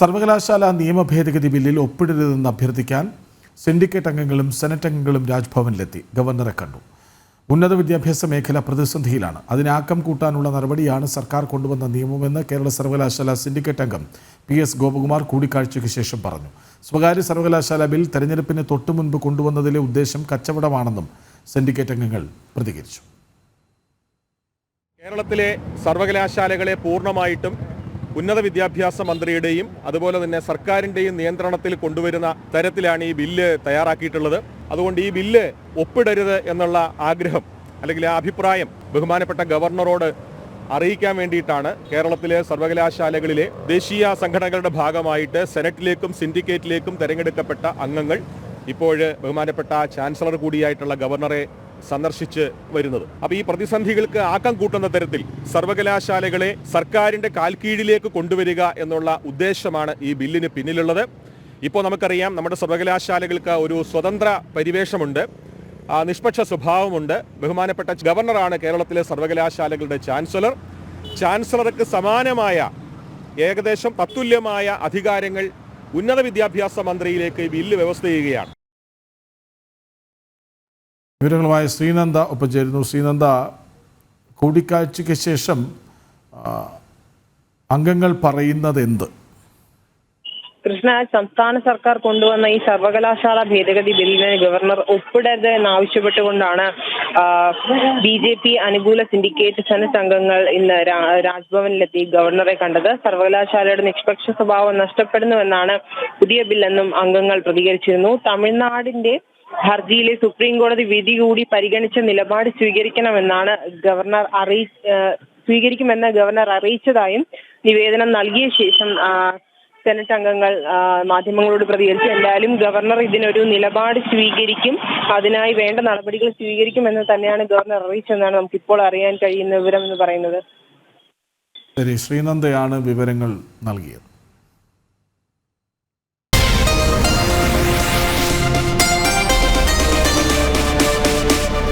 സർവകലാശാല നിയമ ഭേദഗതി ബില്ലിൽ ഒപ്പിടരുതെന്ന് അഭ്യർത്ഥിക്കാൻ സിൻഡിക്കേറ്റ് അംഗങ്ങളും സെനറ്റ് അംഗങ്ങളും രാജ്ഭവനിലെത്തി. ഗവർണറെ കണ്ടു. ഉന്നത വിദ്യാഭ്യാസ മേഖല പ്രതിസന്ധിയിലാണ്. അതിനാക്കം കൂട്ടാനുള്ള നടപടിയാണ് സർക്കാർ കൊണ്ടുവന്ന നിയമമെന്ന് കേരള സർവകലാശാല സിൻഡിക്കേറ്റ് അംഗം പി എസ് ഗോപകുമാർ കൂടിക്കാഴ്ചയ്ക്ക് ശേഷം പറഞ്ഞു. സ്വകാര്യ സർവകലാശാല ബിൽ തെരഞ്ഞെടുപ്പിന് തൊട്ടു മുൻപ് കൊണ്ടുവന്നതിലെ ഉദ്ദേശം കച്ചവടമാണെന്നും സിൻഡിക്കേറ്റ് അംഗങ്ങൾ പ്രതികരിച്ചു. കേരളത്തിലെ സർവകലാശാലകളെ പൂർണമായിട്ടും ഉന്നത വിദ്യാഭ്യാസ മന്ത്രിയുടെയും അതുപോലെ തന്നെ സർക്കാരിന്റെയും നിയന്ത്രണത്തിൽ കൊണ്ടുവരുന്ന തരത്തിലാണ് ഈ ബില്ല് തയ്യാറാക്കിയിട്ടുള്ളത്. അതുകൊണ്ട് ഈ ബില്ല് ഒപ്പിടരുത് എന്നുള്ള ആഗ്രഹം അല്ലെങ്കിൽ ആ അഭിപ്രായം ബഹുമാനപ്പെട്ട ഗവർണറോട് അറിയിക്കാൻ വേണ്ടിയിട്ടാണ് കേരളത്തിലെ സർവകലാശാലകളിലെ ദേശീയ സംഘടനകളുടെ ഭാഗമായിട്ട് സെനറ്റിലേക്കും സിൻഡിക്കേറ്റിലേക്കും തെരഞ്ഞെടുക്കപ്പെട്ട അംഗങ്ങൾ ഇപ്പോൾ ബഹുമാനപ്പെട്ട ചാൻസലർ കൂടിയായിട്ടുള്ള ഗവർണറെ സന്ദർശിച്ച് വരുന്നത്. അപ്പൊ ഈ പ്രതിസന്ധികൾക്ക് ആക്കം കൂട്ടുന്ന തരത്തിൽ സർവകലാശാലകളെ സർക്കാരിന്റെ കാൽക്കീഴിലേക്ക് കൊണ്ടുവരിക എന്നുള്ള ഉദ്ദേശമാണ് ഈ ബില്ലിന് പിന്നിലുള്ളത്. ഇപ്പോൾ നമുക്കറിയാം നമ്മുടെ സർവകലാശാലകൾക്ക് ഒരു സ്വതന്ത്ര പരിവേഷമുണ്ട്. നിഷ്പക്ഷ സ്വഭാവമുണ്ട്. ബഹുമാനപ്പെട്ട ഗവർണറാണ് കേരളത്തിലെ സർവകലാശാലകളുടെ ചാൻസലർ. ചാൻസലർക്ക് സമാനമായ ഏകദേശം തത്തുല്യമായ അധികാരങ്ങൾ ഉന്നത വിദ്യാഭ്യാസ മന്ത്രിയിലേക്ക് ബില്ല് വ്യവസ്ഥ ചെയ്യുകയാണ്. വിവരങ്ങളുമായി ശ്രീനന്ദ ഒപ്പം ചേരുന്നു ശ്രീനന്ദ കൂടിക്കാഴ്ചയ്ക്ക് ശേഷം അംഗങ്ങൾ പറയുന്നത് എന്ത്? കൃഷ്ണ സംസ്ഥാന സർക്കാർ കൊണ്ടുവന്ന ഈ സർവകലാശാല ഭേദഗതി ബില്ലിന് ഗവർണർ ഒപ്പിടരുത് എന്നാവശ്യപ്പെട്ടുകൊണ്ടാണ് ബി ജെ പി അനുകൂല സിൻഡിക്കേറ്റ് സെനറ്റ് അംഗങ്ങൾ ഇന്ന് രാജ്ഭവനിലെത്തി ഗവർണറെ കണ്ടത്. സർവകലാശാലയുടെ നിഷ്പക്ഷ സ്വഭാവം നഷ്ടപ്പെടുന്നുവെന്നാണ് പുതിയ ബില്ലെന്നും അംഗങ്ങൾ പ്രതികരിച്ചിരുന്നു. തമിഴ്നാടിന്റെ ഹർജിയിലെ സുപ്രീം കോടതി വിധി കൂടി പരിഗണിച്ച നിലപാട് സ്വീകരിക്കണമെന്നാണ് ഗവർണർ അറിയി സ്വീകരിക്കുമെന്ന് ഗവർണർ അറിയിച്ചതായും നിവേദനം നൽകിയ ശേഷം സെനറ്റ് അംഗങ്ങൾ മാധ്യമങ്ങളോട് പ്രതികരിച്ചു. എന്തായാലും ഗവർണർ ഇതിനൊരു നിലപാട് സ്വീകരിക്കും. അതിനായി വേണ്ട നടപടികൾ സ്വീകരിക്കുമെന്ന് തന്നെയാണ് ഗവർണർ അറിയിച്ചതെന്നാണ് നമുക്ക് ഇപ്പോൾ അറിയാൻ കഴിയുന്ന വിവരം എന്ന് പറയുന്നത്. ശരി ശ്രീനന്ദയാണ് വിവരങ്ങൾ നൽകിയത്.